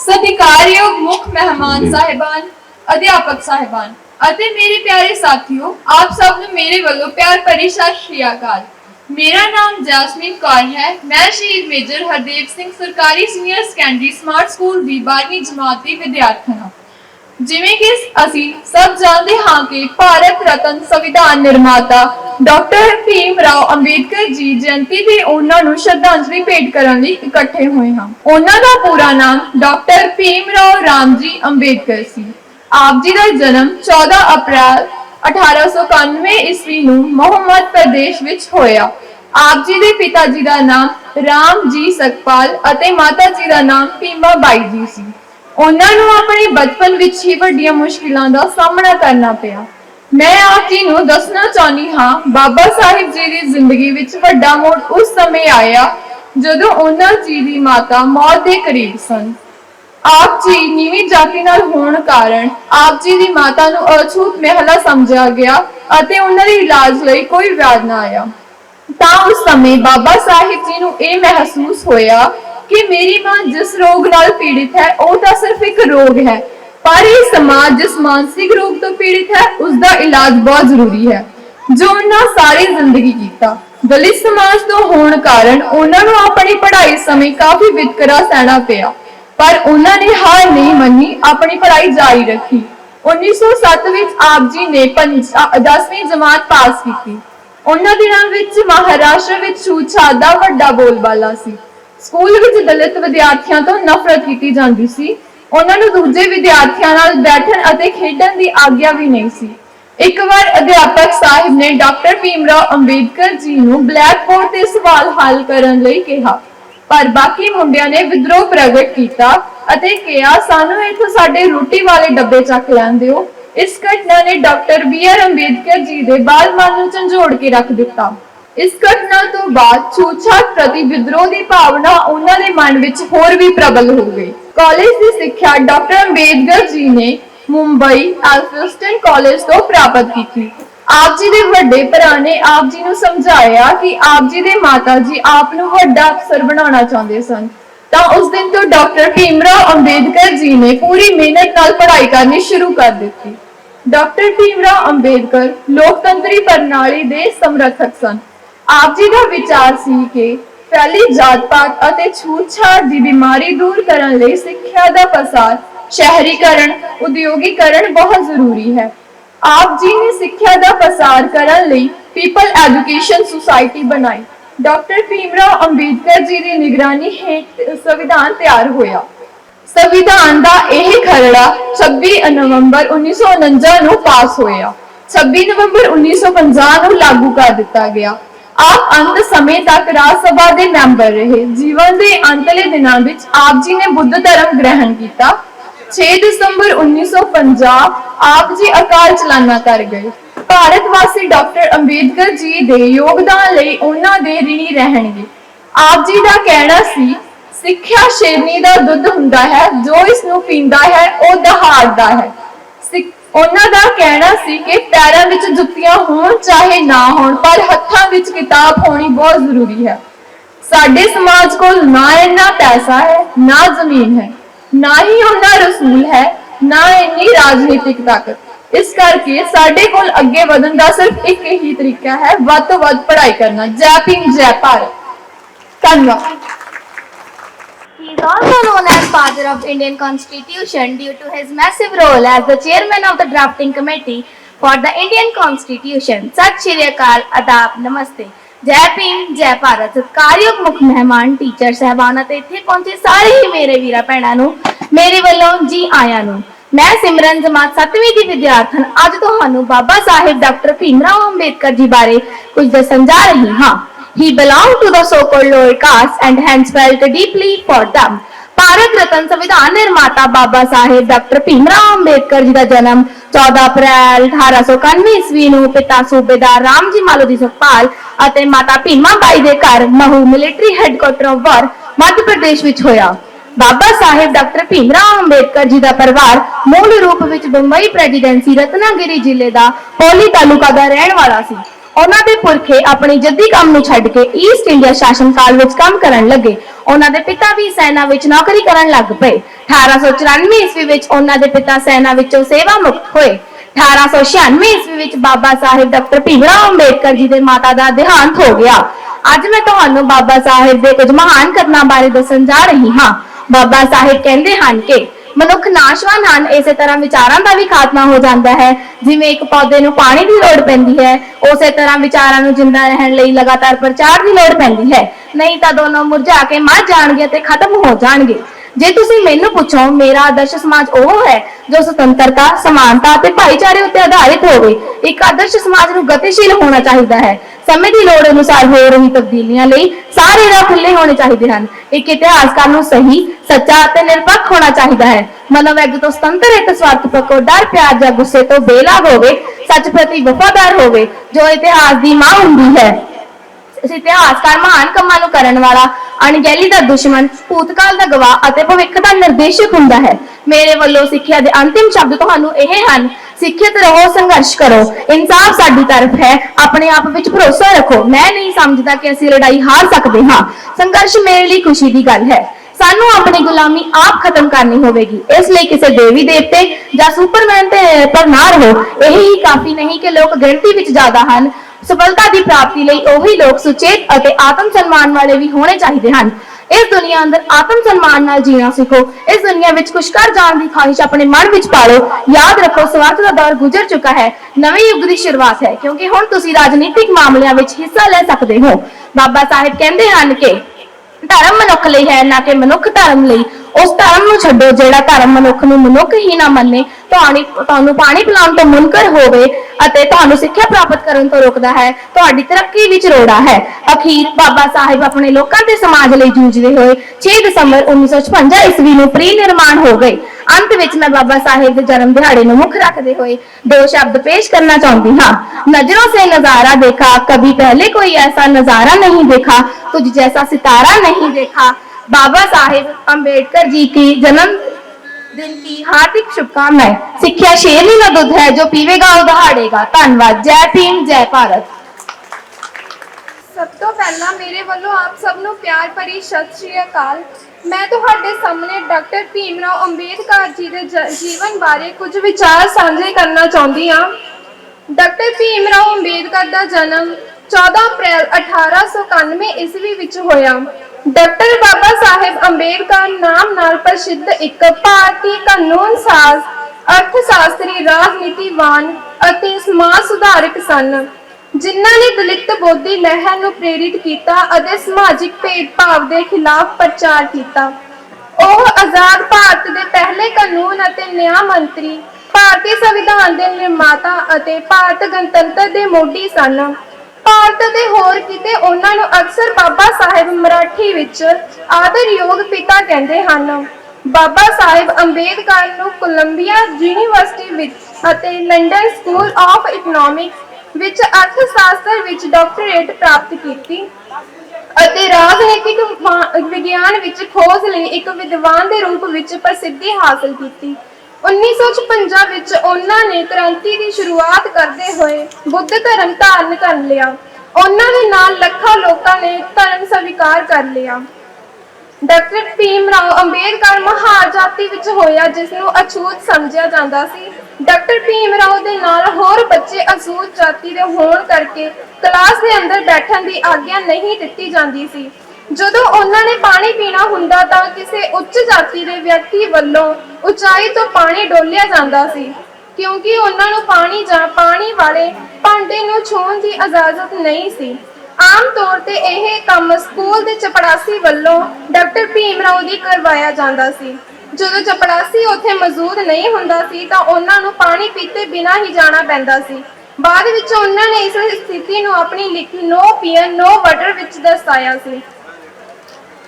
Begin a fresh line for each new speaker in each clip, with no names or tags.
ਸਤਿਕਾਰਯੋਗ ਮੁੱਖ ਮਹਿਮਾਨ ਸਾਹਿਬਾਨ ਅਧਿਆਪਕ ਸਾਹਿਬਾਨ ਅਤੇ ਮੇਰੇ ਪਿਆਰੇ ਸਾਥੀਓ ਆਪ ਸਭ ਨੂੰ ਮੇਰੇ ਵੱਲੋਂ ਪਿਆਰ ਭਰੀ ਸਤਿ ਸ਼੍ਰੀ ਅਕਾਲ। ਮੇਰਾ ਨਾਮ ਜੈਸਮੀਨ ਕੌਰ ਹੈ। ਮੈਂ ਸ਼ਹੀਦ ਮੇਜਰ ਹਰਦੇਵ ਸਿੰਘ ਸਰਕਾਰੀ ਸੀਨੀਅਰ ਸੈਕੰਡਰੀ ਸਮਾਰਟ ਸਕੂਲ ਦੀ 12ਵੀਂ ਜਮਾਤ ਦੀ ਵਿਦਿਆਰਥਣ ਹਾਂ। ਜਿਵੇਂ ਕਿ ਅਸੀਂ ਸਭ ਜਾਣਦੇ ਹਾਂ ਕਿ ਭਾਰਤ ਰਤਨ ਸੰਵਿਧਾਨ ਨਿਰਮਾਤਾ ਡਾਕਟਰ ਭੀਮ ਰਾਓ ਅੰਬੇਡਕਰ ਜੀ ਜਯੰਤੀ ਤੇ ਉਹਨਾਂ ਨੂੰ ਸ਼ਰਧਾਂਜਲੀ ਭੇਟ ਕਰਨ ਲਈ ਇਕੱਠੇ ਹੋਏ ਹਾਂ। ਉਹਨਾਂ ਦਾ ਪੂਰਾ ਨਾਮ ਡਾਕਟਰ ਭੀਮ ਰਾਓ ਰਾਮਜੀ ਅੰਬੇਡਕਰ ਸੀ। ਆਪ ਜੀ ਦਾ ਜਨਮ 14 ਅਪ੍ਰੈਲ 1891 ਈਸਵੀ ਨੂੰ ਮੁਹੰਮਦ ਪ੍ਰਦੇਸ਼ ਵਿੱਚ ਹੋਇਆ। ਆਪ ਜੀ ਦੇ ਪਿਤਾ ਜੀ ਦਾ ਨਾਮ ਰਾਮ ਜੀ ਸਕਪਾਲ ਅਤੇ ਮਾਤਾ ਜੀ ਦਾ ਨਾਮ ਭੀਮਾ ਬਾਈ ਜੀ ਸੀ। ਉਹਨਾਂ ਨੂੰ ਆਪਣੇ ਬਚਪਨ ਵਿੱਚ ਹੀ ਵੱਡੀਆਂ ਮੁਸ਼ਕਿਲਾਂ ਦਾ ਸਾਹਮਣਾ ਕਰਨਾ ਪਿਆ। ਮੈਂ ਆਪ ਜੀ ਨੂੰ ਦੱਸਣਾ ਚਾਹੁੰਦੀ ਹਾਂ, ਬਾਬਾ ਸਾਹਿਬ ਜੀ ਦੀ ਜ਼ਿੰਦਗੀ ਵਿੱਚ ਵੱਡਾ ਮੋੜ ਉਸ ਸਮੇਂ ਆਇਆ ਜਦੋਂ ਉਹਨਾਂ ਜੀ ਦੀ ਮਾਤਾ ਮੌਤ ਦੇ ਕਰੀਬ ਸਨ। ਆਪ ਜੀ ਨੀਵੀਂ ਜਾਤੀ ਨਾਲ ਹੋਣ ਕਾਰਨ ਆਪ ਜੀ ਦੀ ਮਾਤਾ ਨੂੰ ਅਛੂਤ ਮਹਿਲਾ ਸਮਝਿਆ ਗਿਆ ਅਤੇ ਉਹਨਾਂ ਦੇ ਇਲਾਜ ਲਈ ਕੋਈ ਵਿਆਜ ਨਾ ਆਇਆ। ਤਾਂ ਉਸ ਸਮੇਂ ਬਾਬਾ ਸਾਹਿਬ ਜੀ ਨੂੰ ਇਹ ਮਹਿਸੂਸ ਹੋਇਆ ਕਿ ਮੇਰੀ ਮਾਂ ਜਿਸ ਰੋਗ ਨਾਲ ਪੀੜਿਤ ਹੈ, ਉਹ ਤਾਂ ਸਿਰਫ ਇੱਕ ਰੋਗ ਹੈ ਪਰ ਇਹ ਸਮਾਜ ਜਿਸ ਮਾਨਸਿਕ ਰੋਗ ਤੋਂ ਪੀੜਿਤ ਹੈ ਉਸ ਦਾ ਇਲਾਜ ਬਹੁਤ ਜ਼ਰੂਰੀ ਹੈ। ਜੋ ਉਹਨਾਂ ਸਾਰੀ ਜ਼ਿੰਦਗੀ ਕੀਤਾ। ਦਲਿਤ ਸਮਾਜ ਤੋਂ ਹੋਣ ਕਾਰਨ ਉਹਨਾਂ ਨੂੰ ਆਪਣੀ ਪੜ੍ਹਾਈ ਸਮੇਂ ਕਾਫੀ ਵਿਤਕਰਾ ਸਹਿਣਾ ਪਿਆ। ਪਰ ਉਹਨਾਂ ਨੇ ਹਾਰ ਨਹੀਂ ਮੰਨੀ, ਆਪਣੀ ਪੜ੍ਹਾਈ ਜਾਰੀ ਰੱਖੀ। 1907 ਵਿੱਚ ਆਪ ਜੀ ਨੇ 10ਵੀਂ ਜਮਾਤ ਪਾਸ ਕੀਤੀ। ਉਹਨਾਂ ਦਿਨਾਂ ਵਿੱਚ ਮਹਾਰਾਸ਼ਟਰ ਵਿੱਚ ਛੂਤ-ਛਾਤ ਦਾ ਵੱਡਾ ਬੋਲਬਾਲਾ ਸੀ। ਸਕੂਲ ਵਿੱਚ ਦਲਿਤ ਵਿਦਿਆਰਥੀਆਂ ਤੋਂ ਨਫ਼ਰਤ ਕੀਤੀ ਜਾਂਦੀ ਸੀ। ਉਹਨਾਂ ਨੂੰ ਦੂਜੇ ਵਿਦਿਆਰਥੀਆਂ ਨਾਲ ਬੈਠਣ ਅਤੇ ਖੇਡਣ ਦੀ ਆਗਿਆ ਵੀ ਨਹੀਂ ਸੀ। ਇੱਕ ਵਾਰ ਅਧਿਆਪਕ ਸਾਹਿਬ ਨੇ ਡਾਕਟਰ ਭੀਮਰਾਓ ਅੰਬੇਦਕਰ ਜੀ ਨੂੰ ਬਲੈਕ ਤੇ ਸਵਾਲ ਹੱਲ ਕਰਨ ਲਈ ਕਿਹਾ, ਪਰ ਬਾਕੀ ਮੁੰਡਿਆਂ ਨੇ ਵਿਦਰੋਹ ਪ੍ਰਗਟ ਕੀਤਾ ਅਤੇ ਕਿਹਾ, ਸਾਨੂੰ ਇੱਥੋਂ ਸਾਡੇ ਰੋਟੀ ਵਾਲੇ ਡੱਬੇ ਚੱਕ ਲੈਣ ਦਿਓ। ਇਸ ਘਟਨਾ ਨੇ doctor B R Ambedkar ji ਦੇ ਬਾਲ ਮਨ ਨੂੰ ਝੰਜੋੜ ਕੇ ਰੱਖ ਦਿੱਤਾ। ਇਸ ਘਟਨਾ ਤੋਂ ਬਾਅਦ ਛੂਤ-ਛਾਤ ਪ੍ਰਤੀ ਵਿਦਰੋਹ ਦੀ ਭਾਵਨਾ ਉਹਨਾਂ ਦੇ ਮਨ ਵਿੱਚ ਹੋਰ ਵੀ ਪ੍ਰਬਲ ਹੋ ਗਈ। ਕਾਲਜ ਦੀ ਸਿੱਖਿਆ ਡਾਕਟਰ ਅੰਬੇਦਕਰ ਜੀ ਨੇ ਮੁੰਬਈ ਐਲਫਿਸਟਨ ਕਾਲਜ ਤੋਂ ਪ੍ਰਾਪਤ ਕੀਤੀ। ਆਪ ਜੀ ਦੇ ਵੱਡੇ ਭਰਾ ਨੇ ਆਪ ਜੀ ਨੂੰ ਸਮਝਾਇਆ ਕਿ ਆਪ ਜੀ ਦੇ ਮਾਤਾ ਜੀ ਆਪ ਨੂੰ ਵੱਡਾ ਅਫਸਰ ਬਣਾਉਣਾ ਚਾਹੁੰਦੇ ਸਨ। ਤਾਂ ਉਸ ਦਿਨ ਤੋਂ ਡਾਕਟਰ ਭੀਮਰਾਓ ਅੰਬੇਦਕਰ ਜੀ ਨੇ ਪੂਰੀ ਮਿਹਨਤ ਨਾਲ ਪੜ੍ਹਾਈ ਕਰਨੀ ਸ਼ੁਰੂ ਕਰ ਦਿੱਤੀ। ਡਾਕਟਰ ਭੀਮਰਾਓ ਅੰਬੇਦਕਰ ਲੋਕਤੰਤਰੀ ਪ੍ਰਣਾਲੀ ਦੇ ਸਮਰਥਕ ਸਨ। ਆਪ ਜੀ ਦਾ ਵਿਚਾਰ ਸੀ ਕਿ ਪਹਿਲੀ ਜਾਤ-ਪਾਤ ਅਤੇ ਛੂਤ-ਛਾਤ ਦੀ ਬਿਮਾਰੀ ਦੂਰ ਕਰਨ ਲਈ ਸਿੱਖਿਆ ਦਾ ਪਸਾਰ ਸ਼ਹਿਰੀਕਰਨ, ਉਦਯੋਗੀਕਰਨ ਬਹੁਤ ਜ਼ਰੂਰੀ ਹੈ। ਆਪ ਜੀ ਨੇ ਸਿੱਖਿਆ ਦਾ ਪਸਾਰ ਕਰਨ ਲਈ ਪੀਪਲ ਐਜੂਕੇਸ਼ਨ ਸੁਸਾਇਟੀ ਬਣਾਈ। ਡਾਕਟਰ ਭੀਮਰਾਓ ਅੰਬੇਦਕਰ ਜੀ ਦੀ ਨਿਗਰਾਨੀ ਹੇਠ ਸੰਵਿਧਾਨ ਤਿਆਰ ਹੋਇਆ। ਸੰਵਿਧਾਨ ਦਾ ਇਹ ਖਰੜਾ 26 ਨਵੰਬਰ 1949 ਨੂੰ ਪਾਸ ਹੋਇਆ। 26 ਨਵੰਬਰ 1950 ਨੂੰ ਲਾਗੂ ਕਰ ਦਿੱਤਾ ਗਿਆ। ਆਪ ਅੰਤ ਸਮੇਂ ਤੱਕ ਰਾਜ ਸਭਾ ਦੇ ਮੈਂਬਰ ਰਹੇ। ਜੀਵਨ ਦੇ ਅੰਤਲੇ ਦਿਨਾਂ ਵਿੱਚ ਆਪ ਜੀ ਨੇ ਬੁੱਧ ਧਰਮ ਗ੍ਰਹਿਣ ਕੀਤਾ। 6 ਦਸੰਬਰ 1950 ਆਪ ਜੀ ਅਕਾਲ ਚਲਾਣਾ ਕਰ ਗਏ। ਭਾਰਤ ਵਾਸੀ ਡਾਕਟਰ ਅੰਬੇਦਕਰ ਜੀ ਦੇ ਯੋਗਦਾਨ ਲਈ ਉਹਨਾਂ ਦੇ ਰਿਣੀ ਰਹਿਣਗੇ। ਆਪ ਜੀ ਦਾ ਕਹਿਣਾ ਸੀ, ਸਿੱਖਿਆ ਸ਼ੇਰਨੀ ਦਾ ਦੁੱਧ ਹੁੰਦਾ ਹੈ, ਜੋ ਇਸ ਨੂੰ ਪੀਂਦਾ ਹੈ, ਉਹ ਦਹਾੜਦਾ ਹੈ। ਉਹਨਾਂ ਦਾ ਕਹਿਣਾ ਸੀ ਕਿ ਪੈਰਾਂ ਵਿੱਚ ਜੁੱਤੀਆਂ ਹੋਣ, ਚਾਹੇ ਨਾ ਹੋਣ, ਪਰ ਹੱਥਾਂ ਵਿੱਚ ਕਿਤਾਬ ਹੋਣੀ ਬਹੁਤ ਜ਼ਰੂਰੀ ਹੈ। ਸਾਡੇ ਸਮਾਜ ਕੋਲ ਨਾ ਇੰਨਾ ਪੈਸਾ ਹੈ, ਨਾ ਜ਼ਮੀਨ ਹੈ, ਨਾ ਹੀ ਉਹਨਾਂ ਰਸੂਲ ਹੈ, ਨਾ ਇੰਨੀ ਰਾਜਨੀਤਿਕ ਤਾਕਤ। ਇਸ ਕਰਕੇ ਸਾਡੇ ਕੋਲ ਅੱਗੇ ਵਧਣ ਦਾ ਸਿਰਫ ਇੱਕ ਹੀ ਤਰੀਕਾ ਹੈ, ਵੱਧ ਤੋਂ ਵੱਧ ਪੜ੍ਹਾਈ ਕਰਨਾ। ਜੈ ਭੀਮ, ਜੈ ਭਾਰਤ। ਧੰਨਵਾਦ।
He is also known as father of Indian Constitution due to his massive role as the chairman of the drafting committee for the Indian Constitution. ਸਤਿ ਸ਼੍ਰੀ ਅਕਾਲ ਆਦਾਬ ਨਮਸਤੇ ਜੈ ਭੀਮ ਜੈ ਭਾਰਤ ਸਤਿਕਾਰਯੋਗ ਮੁੱਖ ਮਹਿਮਾਨ ਟੀਚਰ ਸਹਿਬਾਨ ਅਤੇ ਇੱਥੇ ਪਹੁੰਚੇ ਸਾਰੇ ਹੀ ਮੇਰੇ ਵੀਰਾ ਭੈਣਾਂ ਨੂੰ ਮੇਰੇ ਵੱਲੋਂ ਜੀ ਆਇਆਂ ਨੂੰ ਮੈਂ ਸਿਮਰਨ ਜਮਾਤ 7ਵੀਂ ਦੀ ਵਿਦਿਆਰਥਣ ਅੱਜ ਤੁਹਾਨੂੰ ਬਾਬਾ ਸਾਹਿਬ ਡਾਕਟਰ ਭੀਮਰਾਓ ਅੰਬੇਦਕਰ ਜੀ ਬਾਰੇ ਕੁਝ ਦੱਸਣ ਜਾ ਰਹੀ ਹਾਂ He belonged to the so-called lower caste and hence felt deeply for them. Bharat Ratna ਸੰਵਿਧਾਨ ਨਿਰਮਾਤਾ ਬਾਬਾ ਸਾਹਿਬ ਡਾਕਟਰ ਭੀਮਰਾਓ ਅੰਬੇਦਕਰ ਜੀ ਦਾ ਜਨਮ 14 ਅਪ੍ਰੈਲ 1891 ਈਸਵੀ ਨੂੰ ਪਿਤਾ ਸੂਬੇਦਾਰ ਰਾਮ ਜੀ ਮਾਲੋਦੀ ਸੁਖਪਾਲ ਅਤੇ ਮਾਤਾ ਭੀਮਾ ਬਾਈ ਦੇ ਘਰ Mhow military headquarter of Madhya Pradesh ਵਿੱਚ ਹੋਇਆ ਬਾਬਾ ਸਾਹਿਬ ਡਾਕਟਰ ਭੀਮਰਾਓ ਅੰਬੇਦਕਰ ਜੀ ਦਾ ਪਰਿਵਾਰ ਮੂਲ ਰੂਪ ਵਿੱਚ ਬੰਬਈ ਪ੍ਰੈਜ਼ੀਡੈਂਸੀ ਰਤਨਾਗਿਰੀ ਜ਼ਿਲ੍ਹੇ ਦਾ ਪੋਲੀ ਤਾਲੁਕਾ ਦਾ ਰਹਿਣ ਵਾਲਾ ਸੀ ਉਹਨਾਂ ਦੇ ਪੁਰਖੇ ਆਪਣੇ ਜੱਦੀ ਕੰਮ ਨੂੰ ਛੱਡ ਕੇ ਈਸਟ ਇੰਡੀਆ ਸ਼ਾਸਨ ਕਾਲ ਵਿੱਚ ਕੰਮ ਕਰਨ ਲੱਗੇ। ਉਹਨਾਂ ਦੇ ਪਿਤਾ ਵੀ ਸੈਨਾ ਵਿੱਚ ਨੌਕਰੀ ਕਰਨ ਲੱਗ ਪਏ। 1894 ਈਸਵੀ ਵਿੱਚ ਉਹਨਾਂ ਦੇ ਪਿਤਾ ਸੈਨਾ ਵਿੱਚੋਂ ਸੇਵਾ ਮੁਕਤ ਹੋਏ 1896 ਈਸਵੀ ਵਿੱਚ ਬਾਬਾ ਸਾਹਿਬ ਡਾਕਟਰ ਭੀਮ ਰਾਓ ਅੰਬੇਡਕਰ ਜੀ ਦੇ ਮਾਤਾ ਦਾ ਦੇਹਾਂਤ ਹੋ ਗਿਆ। ਅੱਜ ਮੈਂ ਤੁਹਾਨੂੰ ਬਾਬਾ ਸਾਹਿਬ ਦੇ ਕੁਝ ਮਹਾਨ ਕਦਮਾਂ ਬਾਰੇ ਦੱਸਣ ਜਾ ਰਹੀ ਹਾਂ। ਬਾਬਾ ਸਾਹਿਬ ਕਹਿੰਦੇ ਹਨ ਕਿ ਮਨੁੱਖ ਨਾਸ਼ਵਾਨ ਹਨ, ਇਸੇ ਤਰ੍ਹਾਂ ਵਿਚਾਰਾਂ ਦਾ ਵੀ ਖਾਤਮਾ ਹੋ ਜਾਂਦਾ ਹੈ। ਜਿਵੇਂ ਇੱਕ ਪੌਦੇ ਨੂੰ ਪਾਣੀ ਦੀ ਲੋੜ ਪੈਂਦੀ ਹੈ, ਉਸੇ ਤਰ੍ਹਾਂ ਵਿਚਾਰਾਂ ਨੂੰ ਜਿੰਦਾ ਰਹਿਣ ਲਈ ਲਗਾਤਾਰ ਪ੍ਰਚਾਰ ਦੀ ਲੋੜ ਪੈਂਦੀ ਹੈ। ਨਹੀਂ ਤਾਂ ਦੋਨੋਂ ਮੁਰਝਾ ਕੇ ਮਰ ਜਾਣਗੇ ਤੇ ਖਤਮ ਹੋ ਜਾਣਗੇ। ਜੇ ਤੁਸੀਂ ਮੈਨੂੰ ਪੁੱਛੋ, ਮੇਰਾ ਆਦਰਸ਼ ਸਮਾਜ ਉਹ ਹੈ ਜੋ ਸੁਤੰਤਰਤਾ, ਸਮਾਨਤਾ ਅਤੇ ਭਾਈਚਾਰੇ ਉੱਤੇ ਆਧਾਰਿਤ ਹੋਵੇ। ਇੱਕ ਆਦਰਸ਼ ਸਮਾਜ ਨੂੰ ਗਤੀਸ਼ੀਲ ਹੋਣਾ ਚਾਹੀਦਾ ਹੈ। ਸਮੇਂ ਦੀ ਲੋੜ ਅਨੁਸਾਰ ਹੋ ਰਹੀ ਤਬਦੀਲੀਆਂ ਲਈ ਸਾਰੇ ਰਾਹ ਖੁੱਲੇ ਹੋਣੇ ਚਾਹੀਦੇ ਹਨ। ਇੱਕ ਇਤਿਹਾਸਕਾਰ ਨੂੰ ਸਹੀ, ਸੱਚਾ ਅਤੇ ਨਿਰਪੱਖ ਹੋਣਾ ਚਾਹੀਦਾ ਹੈ। ਮਨੋਵੈਗ ਤੋਂ ਸੁਤੰਤਰ ਇੱਕ ਸਵਾਰਥਪਰਕ ਡਰ, ਪਿਆਰ ਜਾਂ ਗੁੱਸੇ ਤੋਂ ਬੇਲਾਗ ਹੋਵੇ, ਸੱਚ ਪ੍ਰਤੀ ਵਫਾਦਾਰ ਹੋਵੇ, ਜੋ ਇਤਿਹਾਸ ਦੀ ਮਾਂ ਹੁੰਦੀ ਹੈ। ਇਤਿਹਾਸਕਾਰ ਮਹਾਨ ਕੰਮਾਂ ਨੂੰ ਕਰਨ ਵਾਲਾ, ਅਣਗਹਿਲੀ ਦਾ ਦੁਸ਼ਮਣ, ਭੂਤਕਾਲ ਦਾ ਗਵਾਹ ਅਤੇ ਭਵਿੱਖ ਦਾ ਨਿਰਦੇਸ਼ਕ ਹੁੰਦਾ ਹੈ। ਮੇਰੇ ਵੱਲੋਂ ਸਿੱਖਿਆ ਦੇ ਅੰਤਿਮ ਸ਼ਬਦ ਤੁਹਾਨੂੰ ਇਹ ਹਨ ਸਿੱਖਿਅਤ ਰਹੋ, ਸੰਘਰਸ਼ ਕਰੋ। ਇਨਸਾਫ ਸਾਡੀ ਤਰਫ ਹੈ। ਆਪਣੇ ਆਪ ਵਿੱਚ ਭਰੋਸਾ ਰੱਖੋ। ਮੈਂ ਨਹੀਂ ਸਮਝਦਾ ਕਿ ਅਸੀਂ ਲੜਾਈ ਹਾਰ ਸਕਦੇ ਹਾਂ। ਸੰਘਰਸ਼ ਮੇਰੇ ਲਈ ਖੁਸ਼ੀ ਦੀ ਗੱਲ ਹੈ। ਸਾਨੂੰ ਆਪਣੀ ਗੁਲਾਮੀ ਆਪ ਖਤਮ ਕਰਨੀ ਹੋਵੇਗੀ। ਇਸ ਲਈ ਕਿਸੇ ਦੇਵੀ ਦੇਵਤੇ ਜਾਂ ਸੁਪਰਮੈਨ ਤੇ ਨਿਰਭਰ ਨਾ ਰਹੋ। ਇਹ ਹੀ ਕਾਫੀ ਨਹੀਂ ਕਿ ਲੋਕ ਗਿਣਤੀ ਵਿੱਚ ਜ਼ਿਆਦਾ ਹਨ। ਸਫਲਤਾ ਦੀ ਪ੍ਰਾਪਤੀ ਲਈ ਉਹੀ ਲੋਕ ਸੁਚੇਤ ਅਤੇ ਆਤਮ ਸਨਮਾਨ ਵਾਲੇ ਵੀ ਹੋਣੇ ਚਾਹੀਦੇ ਹਨ। ਇਸ ਦੁਨੀਆ ਅੰਦਰ ਆਤਮ ਸਨਮਾਨ ਨਾਲ ਜੀਣਾ ਸਿੱਖੋ। ਇਸ ਦੁਨੀਆ ਵਿੱਚ ਕੁਝ ਕਰ ਜਾਣ ਦੀ ਖਾਹਿਸ਼ ਆਪਣੇ ਮਨ ਵਿੱਚ ਪਾਲੋ। ਯਾਦ ਰੱਖੋ, ਸਵਾਰਥ ਦਾ ਦੌਰ ਗੁਜ਼ਰ ਚੁੱਕਾ ਹੈ। ਨਵੇਂ ਯੁੱਗ ਦੀ ਸ਼ੁਰੂਆਤ ਹੈ, ਕਿਉਂਕਿ ਹੁਣ ਤੁਸੀਂ ਰਾਜਨੀਤਿਕ ਮਾਮਲਿਆਂ ਵਿੱਚ ਹਿੱਸਾ ਲੈ ਸਕਦੇ ਹੋ। ਬਾਬਾ ਸਾਹਿਬ ਕਹਿੰਦੇ ਹਨ ਕਿ ਧਰਮ ਮਨੁੱਖ ਲਈ ਹੈ, ਨਾ ਕਿ ਮਨੁੱਖ ਧਰਮ ਲਈ। ਉਸ ਧਰਮ ਨੂੰ ਛੱਡੋ ਜਿਹੜਾ ਧਰਮ ਮਨੁੱਖ ਨੂੰ ਮਨੁੱਖ ਹੀ ਨਾ ਮੰਨੇ ਤੁਹਾਨੂੰ ਤੁਹਾਨੂੰ ਪਾਣੀ ਪਿਲਾਉਣ ਤੋਂ ਮੁਨਕਰ ਹੋਵੇ ਅਤੇ ਤੁਹਾਨੂੰ ਸਿੱਖਿਆ ਪ੍ਰਾਪਤ ਕਰਨ ਤੋਂ ਰੋਕਦਾ ਹੈ ਤੁਹਾਡੀ ਤਰੱਕੀ ਵਿੱਚ ਰੋੜਾ ਹੈ ਅਖੀਰ ਬਾਬਾ ਸਾਹਿਬ ਆਪਣੇ ਲੋਕਾਂ ਤੇ ਸਮਾਜ ਲਈ ਜੂਝਦੇ ਹੋਏ 6 ਦਸੰਬਰ 1956 ਈਸਵੀ ਨੂੰ ਪ੍ਰੀ ਨਿਰਮਾਣ ਹੋ ਗਏ ਅੰਤ ਵਿੱਚ ਮੈਂ ਬਾਬਾ ਸਾਹਿਬ ਦੇ ਜਨਮ ਦਿਹਾੜੇ ਨੂੰ ਮੁੱਖ ਰੱਖਦੇ ਹੋਏ ਦੋ ਸ਼ਬਦ ਪੇਸ਼ ਕਰਨਾ ਚਾਹੁੰਦੀ ਹਾਂ नजरों से नजारा देखा कभी पहले कोई ऐसा नजारा नहीं देखा तुझ जैसा सितारा नहीं देखा बाबा साहेब अंबेडकर जी की जन्म दिन की हार्दिक शुभकामनाएं सिक्ख्या शेरनी का दुध है जो पीवेगा वो दहाड़ेगा धन्यवाद जय भीम जय भारत
ਸਭ ਤੋਂ ਪਹਿਲਾਂ ਮੇਰੇ ਵੱਲੋਂ ਆਪ ਸਭ ਨੂੰ ਪਿਆਰ ਭਰੀ ਸਤਿ ਸ਼੍ਰੀ ਅਕਾਲ ਮੈਂ ਤੁਹਾਡੇ ਸਾਹਮਣੇ ਡਾਕਟਰ ਭੀਮਰਾਓ ਅੰਬੇਦਕਰ ਜੀ ਦੇ ਜ- ਜੀਵਨ ਬਾਰੇ ਕੁਝ ਵਿਚਾਰ ਸਾਂਝੇ ਕਰਨਾ ਚਾਹੁੰਦੀ ਹਾਂ ਡਾਕਟਰ ਭੀਮਰਾਓ ਅੰਬੇਦਕਰ ਦਾ ਜਨਮ 14 ਅਪ੍ਰੈਲ 1891 ਈਸਵੀ ਵਿੱਚ ਹੋਇਆ ਡਾਕਟਰ ਬਾਬਾ ਸਾਹਿਬ ਅੰਬੇਡਕਰ ਨਾਮ ਨਾਲ ਪ੍ਰਸਿੱਧ ਇੱਕ ਭਾਰਤੀ ਕਾਨੂੰਨ ਸਾਜ਼ ਅਰਥ ਸ਼ਾਸਤਰੀ ਰਾਜਨੀਤੀਵਾਨ ਅਤੇ ਸਮਾਜ ਸੁਧਾਰਕ ਸਨ, ਜਿਨ੍ਹਾਂ ਨੇ ਦਲਿਤ ਬੋਧੀ ਲਹਿਰ ਨੂੰ ਪ੍ਰੇਰਿਤ ਕੀਤਾ ਅਤੇ ਸਮਾਜਿਕ ਭੇਦਭਾਵ ਦੇ ਖਿਲਾਫ ਪ੍ਰਚਾਰ ਕੀਤਾ। ਉਹ ਆਜ਼ਾਦ ਭਾਰਤ ਦੇ ਪਹਿਲੇ ਕਾਨੂੰਨ ਅਤੇ ਨਿਆਂ ਮੰਤਰੀ, ਭਾਰਤੀ ਸੰਵਿਧਾਨ ਦੇ ਨਿਰਮਾਤਾ ਅਤੇ ਭਾਰਤ ਗਣਤੰਤਰ ਦੇ ਮੋਢੀ ਸਨ। ਭਾਰਤ ਦੇ ਹੋਰ ਕਿਤੇ ਉਹਨਾਂ ਨੂੰ ਅਕਸਰ ਬਾਬਾ ਸਾਹਿਬ ਮਰਾਠੀ ਵਿੱਚ ਆਦਰਯੋਗ ਪਿਤਾ ਕਹਿੰਦੇ ਹਨ। ਬਾਬਾ ਸਾਹਿਬ ਅੰਬੇਦਕਰ ਨੂੰ ਕੋਲੰਬੀਆ ਯੂਨੀਵਰਸਿਟੀ ਵਿੱਚ ਅਤੇ ਲੰਡਨ ਸਕੂਲ ਆਫ ਇਕਨੋਮਿਕਸ ਵਿੱਚ ਅਰਥ ਸ਼ਾਸਤਰ ਵਿੱਚ ਡਾਕਟਰੇਟ ਪ੍ਰਾਪਤ ਕੀਤੀ ਅਤੇ ਰਾਜਨੀਤਿਕ ਵਿਗਿਆਨ ਵਿੱਚ ਖੋਜ ਲਈ ਇੱਕ ਵਿਦਵਾਨ ਦੇ ਰੂਪ ਵਿੱਚ ਪ੍ਰਸਿੱਧੀ ਹਾਸਲ ਕੀਤੀ। 1956 ਵਿੱਚ ਉਹਨਾਂ ਨੇ ਕ੍ਰਾਂਤੀ ਦੀ ਸ਼ੁਰੂਆਤ ਕਰਦੇ ਹੋਏ ਬੁੱਧ ਧਰਮ ਧਾਰਨ ਕਰ ਲਿਆ। ਉਹਨਾਂ ਦੇ ਨਾਲ ਲੱਖਾਂ ਲੋਕਾਂ ਨੇ ਧਰਮ ਸਵੀਕਾਰ ਕਰ ਲਿਆ। ਡਾਕਟਰ ਭੀਮ ਰਾਓ ਅੰਬੇਦਕਰ ਮਹਾਰ ਜਾਤੀ ਵਿੱਚ ਹੋਇਆ ਜਿਸ ਨੂੰ ਅਛੂਤ ਸਮਝਿਆ ਜਾਂਦਾ ਸੀ। ਡਾਕਟਰ ਭੀਮ ਰਾਓ ਦੇ ਨਾਲ ਹੋਰ ਬੱਚੇ ਅਛੂਤ ਜਾਤੀ ਦੇ ਹੋਣ ਕਰਕੇ ਕਲਾਸ ਦੇ ਅੰਦਰ ਬੈਠਣ ਦੀ ਆਗਿਆ ਨਹੀਂ ਦਿੱਤੀ ਜਾਂਦੀ ਸੀ। ਜਦੋਂ ਉਹਨਾਂ ਨੇ ਪਾਣੀ ਪੀਣਾ ਹੁੰਦਾ ਤਾਂ ਕਿਸੇ ਉੱਚ ਜਾਤੀ ਦੇ ਵਿਅਕਤੀ ਵੱਲੋਂ ਉਚਾਈ ਤੋਂ ਪਾਣੀ ਡੋਲਿਆ ਜਾਂਦਾ ਸੀ। ਕਿਉਂਕਿ ਉਹਨਾਂ ਨੂੰ ਪਾਣੀ ਜਾਂ ਪਾਣੀ ਵਾਲੇ ਭਾਂਡੇ ਨੂੰ ਛੂਹਣ ਦੀ ਇਜਾਜ਼ਤ ਨਹੀਂ ਸੀ। ਆਮ ਤੌਰ ਤੇ ਇਹ ਕੰਮ ਸਕੂਲ ਦੇ ਚਪੜਾਸੀ ਵੱਲੋਂ ਡਾਕਟਰ ਭੀਮ ਰਾਓ ਦੀ ਕਰਵਾਇਆ ਜਾਂਦਾ ਸੀ। ਜਦੋਂ ਚਪੜਾਸੀ ਉੱਥੇ ਮੌਜੂਦ ਨਹੀਂ ਹੁੰਦਾ ਸੀ ਤਾਂ ਉਹਨਾਂ ਨੂੰ ਪਾਣੀ ਪੀਤੇ ਬਿਨਾਂ ਹੀ ਜਾਣਾ ਪੈਂਦਾ ਸੀ। ਬਾਅਦ ਵਿੱਚ ਉਹਨਾਂ ਨੇ ਇਸ ਸਥਿਤੀ ਨੂੰ ਆਪਣੀ ਲਿਖੀ ਨੋ ਪੀਅਨ ਨੋ ਵਾਟਰ ਵਿੱਚ ਦਰਸਾਇਆ ਸੀ।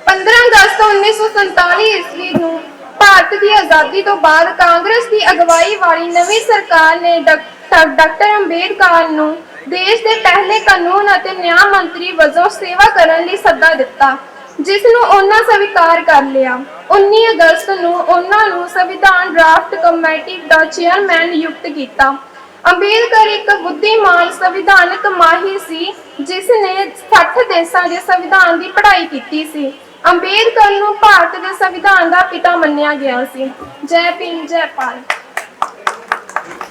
15 ਅਗਸਤ 1947 ਈਸਵੀ ਨੂੰ ਭਾਰਤ ਦੀ ਆਜ਼ਾਦੀ ਤੋਂ ਬਾਅਦ ਕਾਂਗਰਸ ਦੀ ਅਗਵਾਈ ਵਾਲੀ ਨਵੀਂ ਸਰਕਾਰ ਨੇ ਡਾਕਟਰ ਡਾਕਟਰ ਨੂੰ ਦੇਸ਼ ਦੇ ਪਹਿਲੇ ਕਾਨੂੰਨ ਅਤੇ ਨਿਆਂ ਮੰਤਰੀ ਵਜੋਂ ਸੇਵਾ ਕਰਨ ਲਈ ਸੱਦਾ ਦਿੱਤਾ, ਜਿਸ ਨੂੰ ਉਹਨਾਂ ਸਵੀਕਾਰ ਕਰ ਲਿਆ। 19 ਅਗਸਤ ਨੂੰ ਉਹਨਾਂ ਨੂੰ ਸੰਵਿਧਾਨ ਡਰਾਫਟ ਕਮੇਟੀ ਦਾ ਚੇਅਰਮੈਨ ਨਿਯੁਕਤ ਕੀਤਾ। ਅੰਬੇਦਕਰ ਇੱਕ ਬੁੱਧੀਮਾਨ ਸੰਵਿਧਾਨਕ ਮਾਹਿਰ ਸੀ, ਜਿਸ ਨੇ 60 ਦੇਸ਼ਾਂ ਦੇ ਸੰਵਿਧਾਨ ਦੀ ਪੜ੍ਹਾਈ ਕੀਤੀ ਸੀ। ਅੰਬੇਦਕਰ ਨੂੰ ਭਾਰਤ ਦੇ ਸੰਵਿਧਾਨ ਦਾ ਪਿਤਾ ਮੰਨਿਆ ਗਿਆ ਸੀ। ਜੈ ਭੀਮ ਜੈ ਭਾਰਤ।